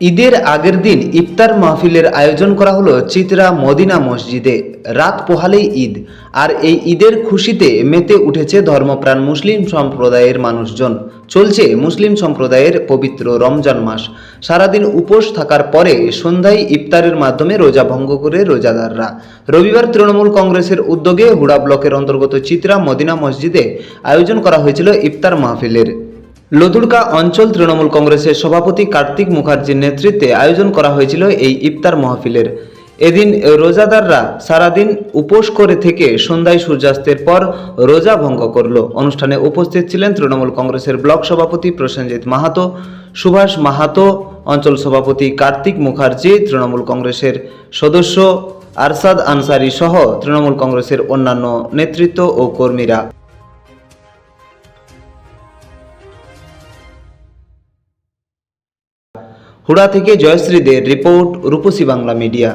ঈদের আগের দিন ইফতার মাহফিলের আয়োজন করা হলো চিত্রা মদিনা মসজিদে। রাত পোহালেই ঈদ। আর এই ঈদের খুশিতে মেতে উঠেছে ধর্মপ্রাণ মুসলিম সম্প্রদায়ের মানুষজন। চলছে মুসলিম সম্প্রদায়ের পবিত্র রমজান মাস। সারাদিন উপোস থাকার পরে সন্ধ্যায় ইফতারের মাধ্যমে রোজা ভঙ্গ করে রোজাদাররা। রবিবার তৃণমূল কংগ্রেসের উদ্যোগে হুড়া ব্লকের অন্তর্গত চিত্রা মদিনা মসজিদে আয়োজন করা হয়েছিল ইফতার মাহফিলের। লদুড়কা অঞ্চল তৃণমূল কংগ্রেসের সভাপতি কার্তিক মুখার্জির নেতৃত্বে আয়োজন করা হয়েছিল এই ইফতার মাহফিলের। এদিন রোজাদাররা সারাদিন উপোস করে থেকে সন্ধ্যায় সূর্যাস্তের পর রোজা ভঙ্গ করল। অনুষ্ঠানে উপস্থিত ছিলেন তৃণমূল কংগ্রেসের ব্লক সভাপতি প্রসেনজিৎ মাহাতো, সুভাষ মাহাতো, অঞ্চল সভাপতি কার্তিক মুখার্জি, তৃণমূল কংগ্রেসের সদস্য আরসাদ আনসারি সহ তৃণমূল কংগ্রেসের অন্যান্য নেতৃত্ব ও কর্মীরা। হুড়া থেকে জয়শ্রীদের রিপোর্ট রূপসী বাংলা মিডিয়া